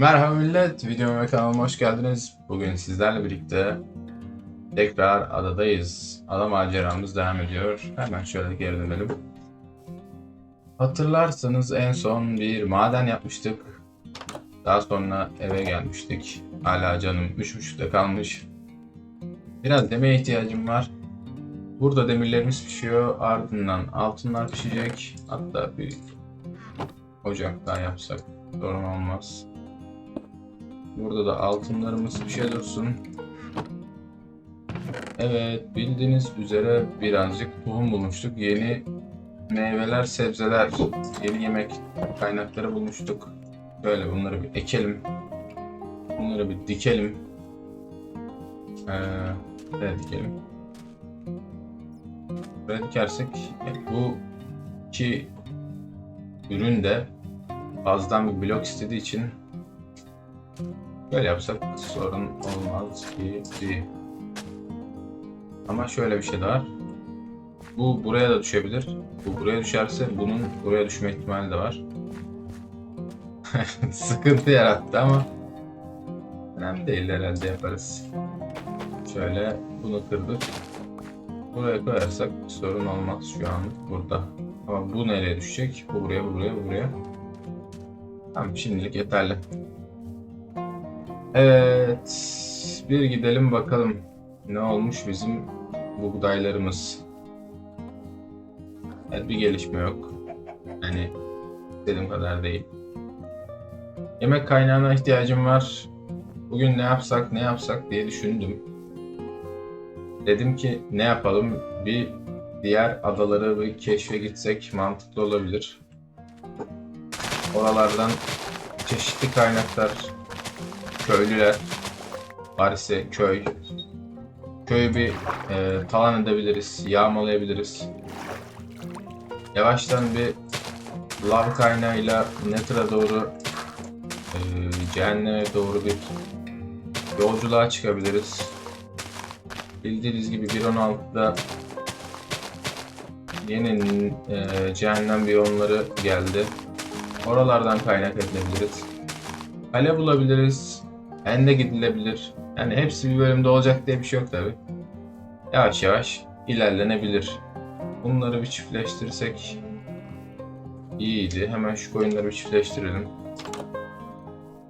Merhaba millet, videoma ve kanalıma hoş geldiniz. Bugün sizlerle birlikte tekrar adadayız. Ada maceramız devam ediyor. Hemen şöyle geri dönelim. Hatırlarsanız en son bir maden yapmıştık. Daha sonra eve gelmiştik. Hala canım 3.30'da kalmış. Biraz demeye ihtiyacım var. Burada demirlerimiz pişiyor. Ardından altınlar pişecek. Hatta bir ocak daha yapsak sorun olmaz. Burada da altınlarımız bir şey dursun. Evet bildiğiniz üzere birazcık tohum bulmuştuk. Yeni meyveler, sebzeler, yeni yemek kaynakları bulmuştuk. Böyle bunları bir ekelim. Bunları bir dikelim. Ee, evet dikelim. Böyle dikersek bu iki ürün de fazladan bir blok istediği için Böyle yapsak sorun olmaz gibi. Ama şöyle bir şey de var. Bu buraya da düşebilir. Bu buraya düşerse bunun buraya düşme ihtimali de var. Sıkıntı yarattı ama önemli değil herhalde yaparız. Şöyle bunu kırdık. Buraya koyarsak sorun olmaz şu an burada. Ama bu nereye düşecek? Bu buraya, bu buraya, bu buraya. Tamam şimdilik yeterli. Evet. Bir gidelim bakalım. Ne olmuş bizim buğdaylarımız. Evet bir gelişme yok. Yani istediğim kadar değil. Yemek kaynağına ihtiyacım var. Bugün ne yapsak ne yapsak diye düşündüm. Dedim ki ne yapalım bir diğer adaları bir keşfe gitsek mantıklı olabilir. Oralardan çeşitli kaynaklar köylüler, Paris'e köy, köyü bir e, talan edebiliriz, yağmalayabiliriz. Yavaştan bir lav kaynağıyla Nether'a doğru, e, cehenneme doğru bir yolculuğa çıkabiliriz. Bildiğiniz gibi 1.16'da yeni e, cehennem biyomları geldi. Oralardan kaynak edilebiliriz. Kale bulabiliriz. Ende gidilebilir. Yani hepsi bir bölümde olacak diye bir şey yok tabi. Yavaş yavaş ilerlenebilir. Bunları bir çiftleştirsek iyiydi. Hemen şu koyunları bir çiftleştirelim.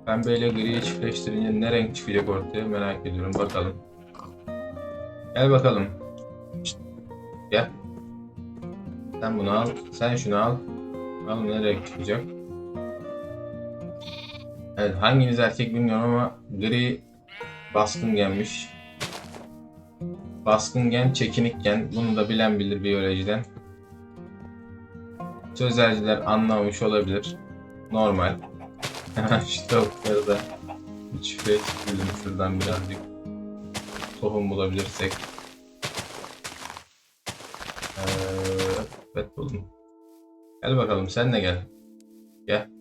Pembe ile griyi çiftleştirince ne renk çıkacak ortaya merak ediyorum. Bakalım. Gel bakalım. Gel. Sen bunu al. Sen şunu al. Bakalım ne renk çıkacak. Evet hanginiz erkek bilmiyorum ama gri baskın gelmiş. Baskın gen, çekinik gen. Bunu da bilen bilir biyolojiden. Sözelciler anlamamış olabilir. Normal. Şu tavukları da bir çiftliğe çıkabilirim şuradan birazcık tohum bulabilirsek. Ee, evet buldum. Gel bakalım sen de gel. Gel.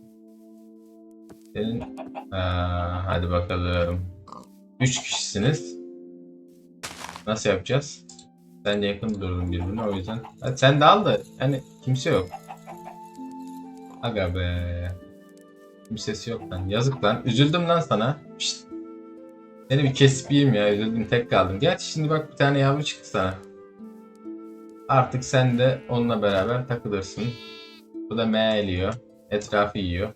Aa, hadi bakalım. Üç kişisiniz. Nasıl yapacağız? Sen de yakın durdun birbirine o yüzden. Hadi sen de al da hani kimse yok. Aga be. Kimsesi yok lan. Yazık lan. Üzüldüm lan sana. Pişt. Seni bir kesip yiyeyim ya. Üzüldüm tek kaldım. Gerçi şimdi bak bir tane yavru çıktı sana. Artık sen de onunla beraber takılırsın. Bu da meğliyor. Etrafı yiyor.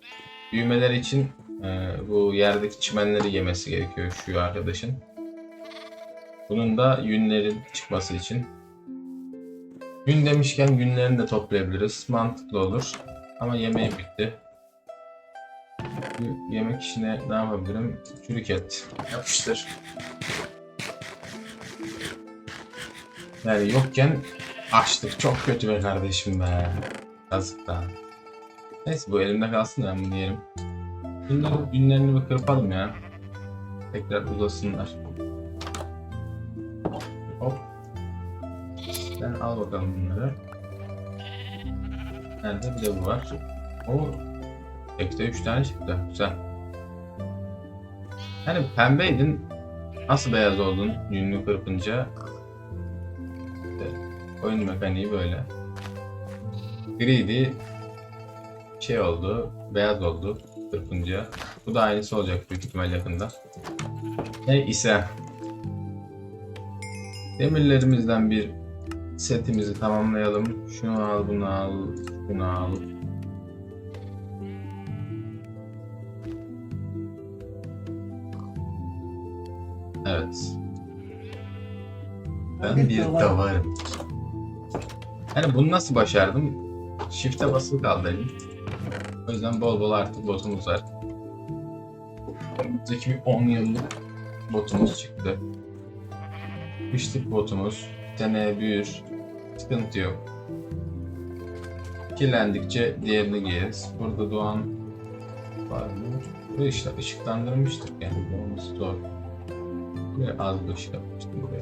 Büyümeler için e, bu yerdeki çimenleri yemesi gerekiyor şu arkadaşın. Bunun da yünlerin çıkması için. Gün demişken günlerini de toplayabiliriz. Mantıklı olur. Ama yemeğim bitti. Yemek işine ne yapabilirim? Çürük et. Yapıştır. Yani yokken açlık çok kötü be kardeşim be. Yazık. Neyse bu elimde kalsın da ben bunu yerim. Bunların günlerini bir kırpalım ya. Tekrar uzasınlar. Hop. Sen al bakalım bunları. Nerede? Bir de bu var. O Tekte 3 tane çıktı. Güzel. Hani pembeydin. Nasıl beyaz oldun yünlü kırpınca? İşte oyun mekaniği böyle. Griydi. Şey oldu. Beyaz oldu. kırpınca. Bu da aynısı olacak büyük ihtimal yakında. Ne ise demirlerimizden bir setimizi tamamlayalım. Şunu al, bunu al, şunu al. Evet. Ben Bir davarım. Yani bunu nasıl başardım? Shift'e basılı kaldı elim. O yüzden bol bol artık botumuz var. Önümüzdeki bir 10 yıllık botumuz çıktı. Kışlık botumuz. Seneye büyür. Sıkıntı yok. Kirlendikçe diğerini giyeriz. Burada doğan var mı? Buraya işte ışıklandırmıştık yani. Olması zor. Böyle az bir ışık atmıştım buraya.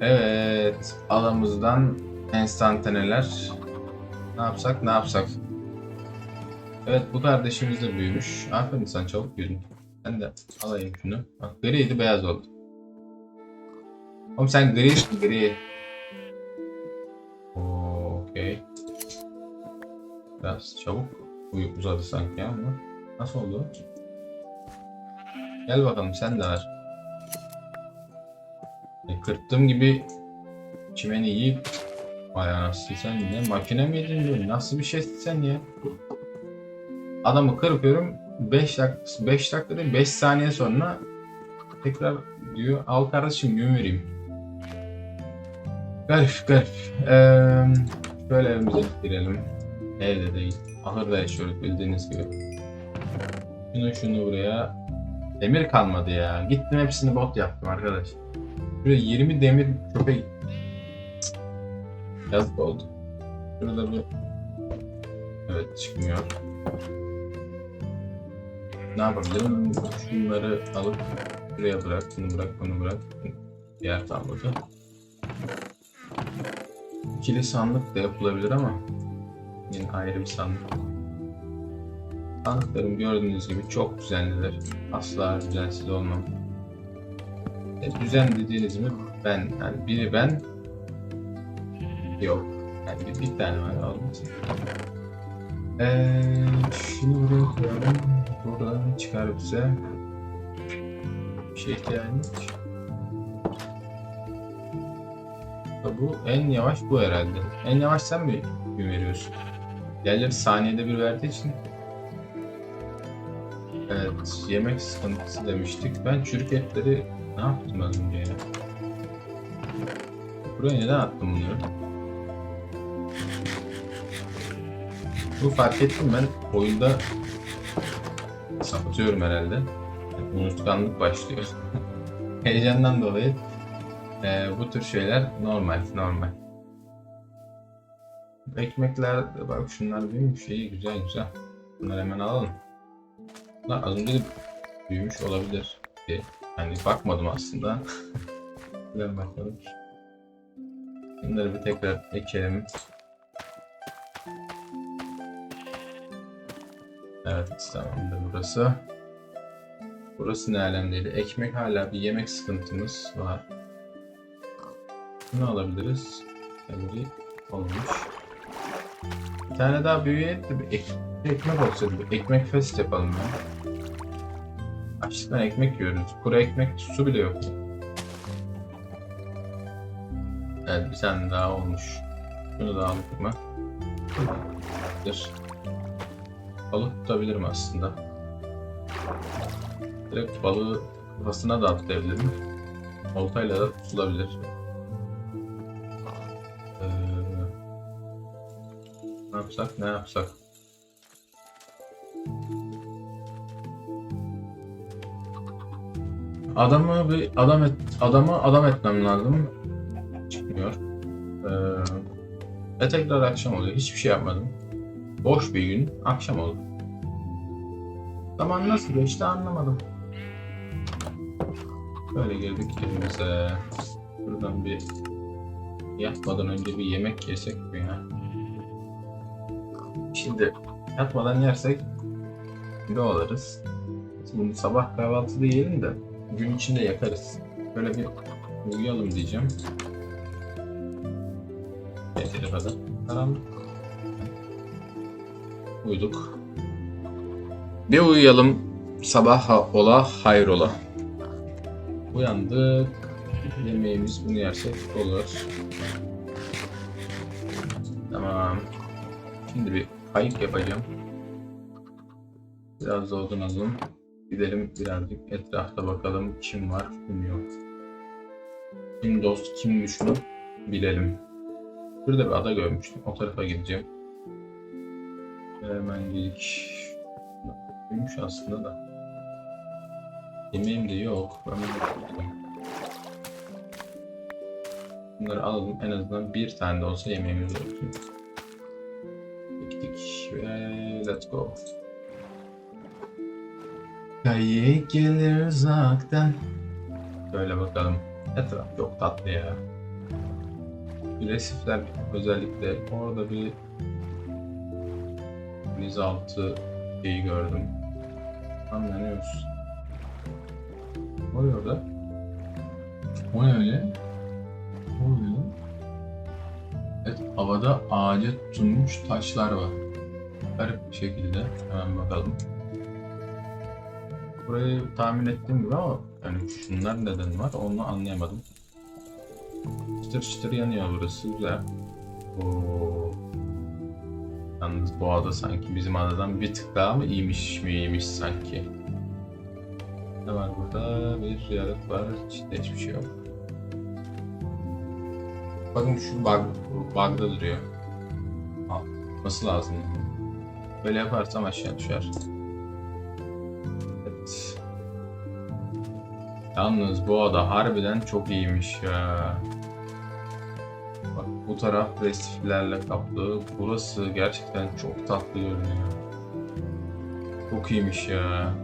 Evet. Alamızdan enstantaneler. Ne yapsak ne yapsak. Evet bu kardeşimiz de büyümüş. Aferin sen çabuk büyüdün. Ben de alayım şunu. Bak griydi beyaz oldu. Oğlum sen grisin gri. Okey. Biraz çabuk uy- uzadı sanki ama. Nasıl oldu? Gel bakalım sen de var. E, kırptığım gibi çimeni yiyip Vay sen ne makine miydin diyor. Nasıl bir şeysin sen ya? Adamı kırpıyorum 5 dakika 5 dakika değil 5 saniye sonra tekrar diyor al kardeşim gün vereyim. Garip garip. Ee, şöyle evimize girelim. Evde değil. Ahırda yaşıyoruz bildiğiniz gibi. Şunu şunu buraya. Demir kalmadı ya. Gittim hepsini bot yaptım arkadaş. Şuraya 20 demir çöpe gitti. Yazık oldu. Şurada bir... Evet çıkmıyor. Ne yapabilirim? Şunları alıp şuraya bırak, bunu bırak, bunu bırak. Diğer tabloda. İkili sandık da yapılabilir ama yine ayrı bir sandık. Sandıklarım gördüğünüz gibi çok düzenlidir. Asla düzensiz olmam. E, düzen dediğiniz mi ben, yani biri ben Yok. Yani bir, bir tane var olmasın. Ee, şunu buraya koyalım. Burada ne çıkar bize? Bir şey ihtiyacımız. Bu en yavaş bu herhalde. En yavaş sen mi gün veriyorsun? Diğerleri saniyede bir verdiği için. Evet, yemek sıkıntısı demiştik. Ben çürük etleri ne yaptım az önce ya? Buraya neden attım bunları? Bu fark ettim ben oyunda sapatıyorum herhalde. Unutkanlık başlıyor. Heyecandan dolayı eee, bu tür şeyler normal, normal. Ekmekler bak şunlar büyümüş iyi güzel güzel. Bunları hemen alalım. Bunlar az önce de büyümüş olabilir. Yani bakmadım aslında. Güzel bakalım. Bunları bir tekrar ekelim. Evet tamamdır burası. Burası ne alemdeydi? Ekmek hala bir yemek sıkıntımız var. Ne alabiliriz? Tabii olmuş. Bir tane daha büyüye de bir ek- ekmek olsaydı. Ekmek fest yapalım ya. Açlıktan ekmek yiyoruz. Kuru ekmek, su bile yok. Evet bir tane daha olmuş. Şunu da aldık mı? Dur. Balık tutabilirim aslında. Direkt balığı kafasına da atlayabilirim. Oltayla da tutulabilir. Ee, ne yapsak ne yapsak? Adamı bir adam et, adamı adam etmem lazım. Çıkmıyor. Ee, ve tekrar akşam oluyor. Hiçbir şey yapmadım. Boş bir gün, akşam oldu. Zaman nasıl geçti anlamadım. Böyle girdik evimize. Buradan bir yatmadan önce bir yemek yesek mi ya? Şimdi yatmadan yersek ne alırız? Bunu sabah kahvaltıda yiyelim de gün içinde yakarız. Böyle bir uyuyalım diyeceğim. Yeteri kadar. Karanlık. Uyuduk. Bir uyuyalım. Sabah ha- ola hayrola. Uyandık. Yemeğimiz bunu yersek olur. Tamam. Şimdi bir kayık yapacağım. Biraz da odun alalım. Gidelim birazcık etrafta bakalım kim var kim yok. Kim dost kim düşman bilelim. Burada bir ada görmüştüm. O tarafa gideceğim. Hemen gidik. Büyümüş aslında da. Yemeğim de yok. Ben tutayım. Bunları alalım. En azından bir tane de olsa yemeğimiz olsun. Gittik ve let's go. Kayık gelir uzaktan. Böyle bakalım. Etraf çok tatlı ya. Resifler özellikle orada bir denizaltı şeyi gördüm. Anlanıyoruz. Ne oluyor orada? O ne öyle? Ne oluyor? Evet, havada ağaca tutunmuş taşlar var. Garip bir şekilde. Hemen bakalım. Burayı tahmin ettiğim gibi ama yani şunlar neden var onu anlayamadım. Çıtır çıtır yanıyor burası güzel. Oo. Yalnız bu ada sanki bizim adadan bir tık daha mı iyiymiş mi iyiymiş sanki. Ne var burada? Bir yarık var. İçinde hiçbir şey yok. Bakın şu bug, bug'da duruyor. Nasıl lazım? Böyle yaparsam aşağı düşer. Evet. Yalnız bu ada harbiden çok iyiymiş ya. Bu taraf resiflerle kaplı. Burası gerçekten çok tatlı görünüyor. Çok iyiymiş ya.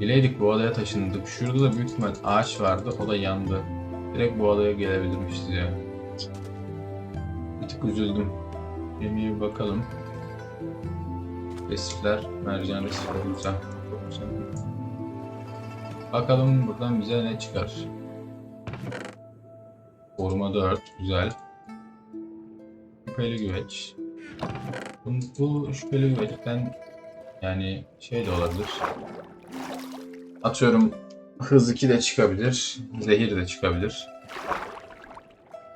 Bileydik bu adaya taşındık. Şurada da büyük ihtimal ağaç vardı. O da yandı. Direkt bu adaya gelebilirmişiz ya. Bir tık üzüldüm. Bir bakalım. Resifler, mercan resifleri güzel. Güzel. Bakalım buradan bize ne çıkar. Koruma 4, güzel. Şüpheli güveç. Bu, bu şüpheli güveçten yani şey de olabilir. Atıyorum hız 2 de çıkabilir, zehir de çıkabilir.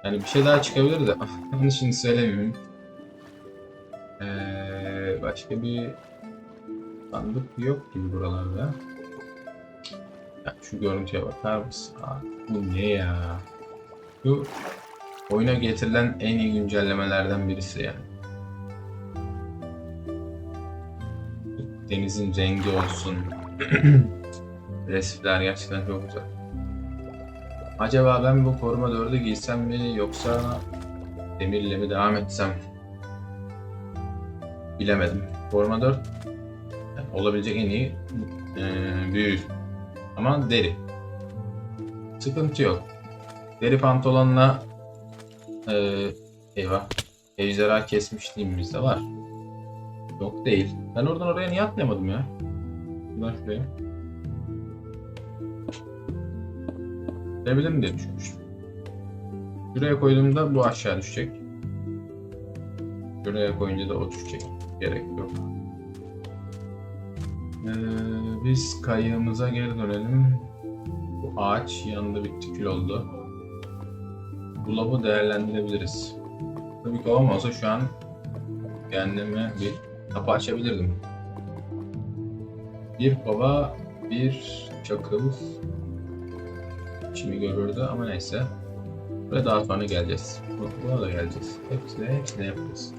Yani bir şey daha çıkabilir de onu şimdi söylemiyorum. Ee, başka bir sandık yok gibi buralarda. Ya şu görüntüye bakar mısın? Abi, bu ne ya? Bu oyuna getirilen en iyi güncellemelerden birisi yani. Denizin rengi olsun. Resifler gerçekten çok güzel. Acaba ben bu koruma 4'ü giysem mi yoksa demirle mi devam etsem? Bilemedim. Koruma 4 yani olabilecek en iyi eee büyü. Ama deri. Sıkıntı yok. Deri pantolonla eee eyvah ejderha kesmişliğimiz de var. Yok değil. Ben oradan oraya niye atlayamadım ya? Buradan şuraya. Gidebilirim diye düşünmüştüm. Şuraya koyduğumda bu aşağı düşecek. Şuraya koyunca da o düşecek. Gerek yok. Ee, biz kayığımıza geri dönelim. Bu ağaç yanında bitti kül oldu. Bu lavı değerlendirebiliriz. Tabii ki olmasa şu an kendime bir kapı açabilirdim. Bir kova, bir çakıl işimi görürdü ama neyse. Ve daha sonra geleceğiz. Bu- Buna da geleceğiz. Hepsine, hepsine yapacağız.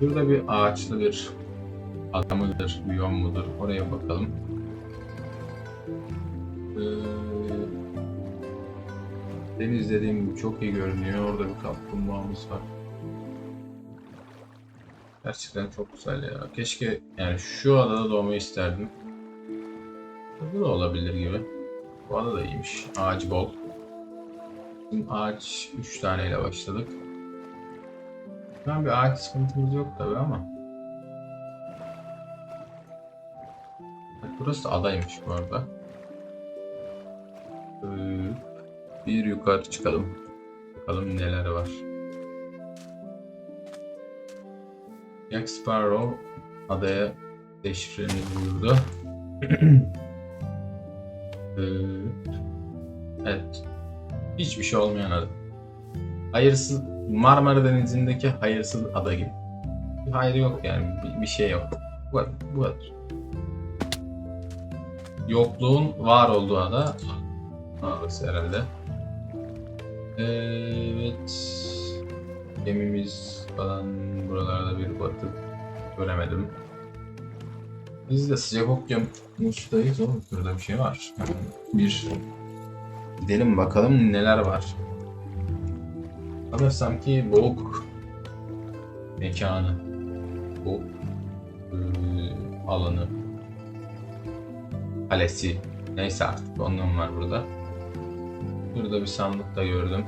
Burada bir ağaçlı bir ada mıdır, biyom mudur? Oraya bakalım. Deniz dediğim gibi çok iyi görünüyor. Orada bir kaplumbağamız var. Gerçekten çok güzel ya. Keşke yani şu adada doğmayı isterdim. Bu da olabilir gibi. Bu ada da iyiymiş. Ağacı bol. Bizim ağaç 3 taneyle başladık. An bir ağaç sıkıntımız yok tabi ama. Burası da adaymış bu arada. Ee, Bir yukarı çıkalım. Bakalım neler var. Jack Sparrow adaya Deşifreni buyurdu. Ee, evet. Hiçbir şey olmayan ada. Hayırsız Marmara Denizi'ndeki hayırsız ada gibi. Bir hayır yok yani. Bir, bir şey yok. Bu kadar. Bu kadar. Yokluğun var olduğu ada. Orası herhalde. Evet. Gemimiz falan buralarda bir batık göremedim. Biz de sıcak okyanustayız ama burada bir şey var. Bir gidelim bakalım neler var. Sanırsam ki boğuk mekanı. Boğuk eee, alanı. Kalesi. Neyse artık ondan var burada. Burada bir sandık da gördüm.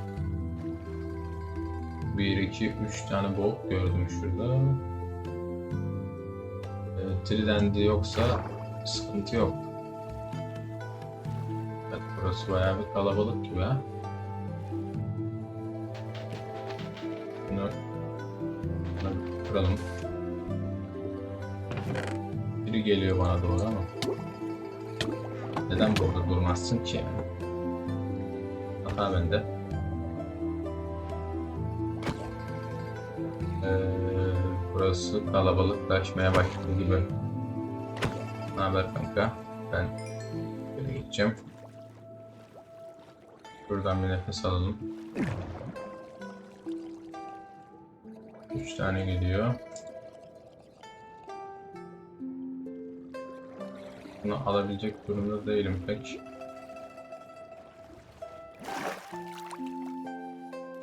1, 2, 3 tane bok gördüm şurada. E, Tridendi yoksa sıkıntı yok. Evet, burası bayağı bir kalabalık gibi ha. Bunu kıralım. Biri geliyor bana doğru ama. Neden burada durmazsın ki? Hata bende. Ee, burası kalabalıklaşmaya başladı gibi. Ne haber kanka? Ben böyle gideceğim. Buradan bir nefes alalım. Üç tane geliyor. Bunu alabilecek durumda değilim pek.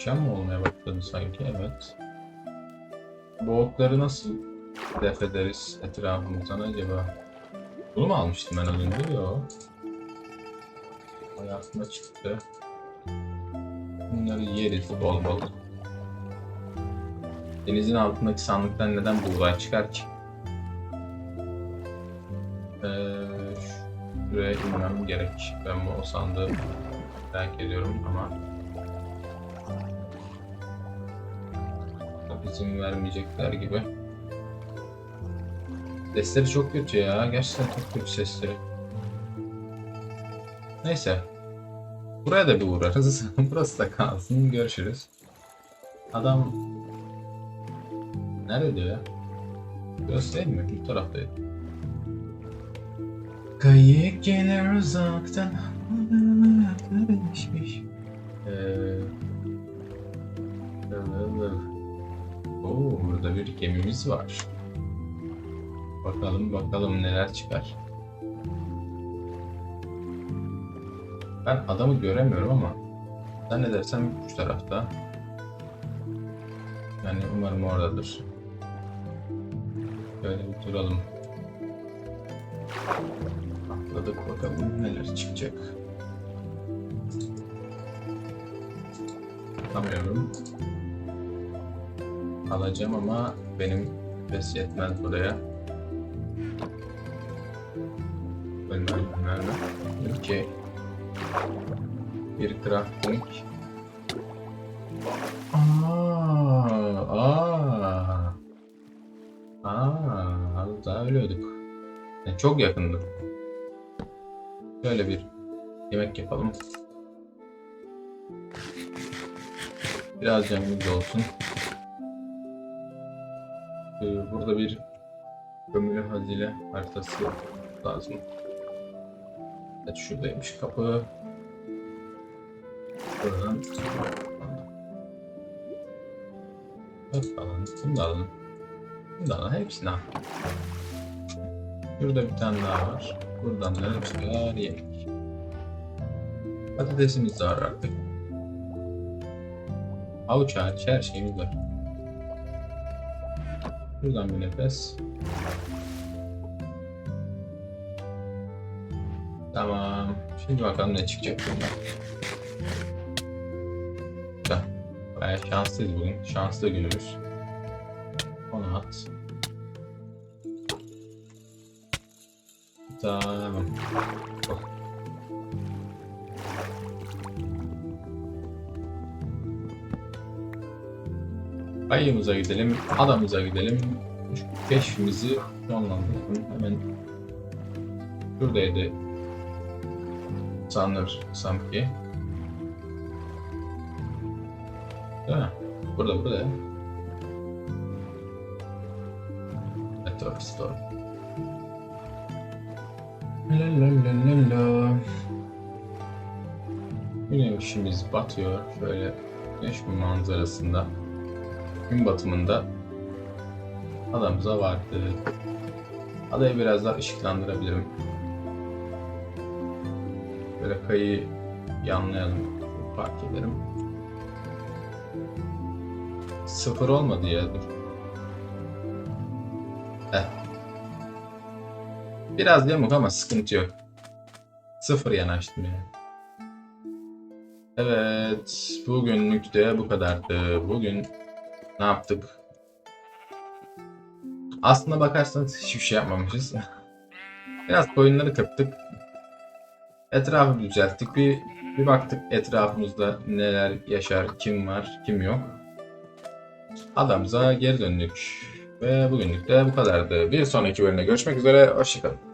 Akşam mı olmaya başladı sanki? Evet. Boğukları nasıl def ederiz etrafımızdan acaba? Bunu mu almıştım ben az önce? Yok. Hayatıma çıktı. Bunları yeriz bol bol. Denizin altındaki sandıktan neden buğday çıkar ki? Ee, şuraya inmem gerek. Ben bu o sandığı merak ediyorum ama izin vermeyecekler gibi. Sesleri çok kötü ya. Gerçekten çok kötü sesleri. Neyse. Buraya da bir uğrarız. Burası da kalsın. Görüşürüz. Adam... Nerede ya? Burası değil mi? Bu taraftaydı. Kayık gelir uzaktan. Ee, Oo, burada bir gemimiz var. Bakalım bakalım neler çıkar. Ben adamı göremiyorum ama zannedersem üç tarafta. Yani umarım oradadır. Böyle bir duralım. Atladık bakalım neler çıkacak. Tutamıyorum. Alacağım ama benim nefes yetmez buraya. Ölmem ölmem. İki. Bir crafting. Aa, aa. Aa, az daha ölüyorduk. Yani çok yakındı. Şöyle bir yemek yapalım. Biraz canımız olsun. Burada bir gömülü hazine haritası lazım. Evet şuradaymış kapı. Buradan Evet alalım. Bunu da alalım. Bunu da alalım. Hepsini al. Şurada bir tane daha var. Buradan da çıkar yemek. Patatesimiz de var artık. Avuç hariç her şeyimiz var. Buradan bir nefes. Tamam. Şimdi bakalım ne çıkacak bundan. Güzel. Şanslıyız bugün. Şanslı günümüz. Onu at. Tamam. Ayımıza gidelim, adamıza gidelim. keşfimizi sonlandırdım. Hemen şuradaydı sanırsam ki. Değil mi? Burada burada. Network Store. La la la la la. Güneşimiz batıyor. Şöyle güneş manzarasında. Gün batımında adamıza vardı. Adayı biraz daha ışıklandırabilirim. Böyle kayı yanlayalım. Fark ederim. Sıfır olmadı ya dur. Heh. Biraz yamuk ama sıkıntı yok. Sıfır yanaştım yani. Evet, bugünlük de bu kadardı. Bugün ne yaptık? Aslına bakarsanız hiçbir şey yapmamışız. Biraz koyunları kırptık. Etrafı düzelttik. Bir, bir baktık etrafımızda neler yaşar, kim var, kim yok. Adamıza geri döndük. Ve bugünlük de bu kadardı. Bir sonraki bölümde görüşmek üzere. Hoşçakalın.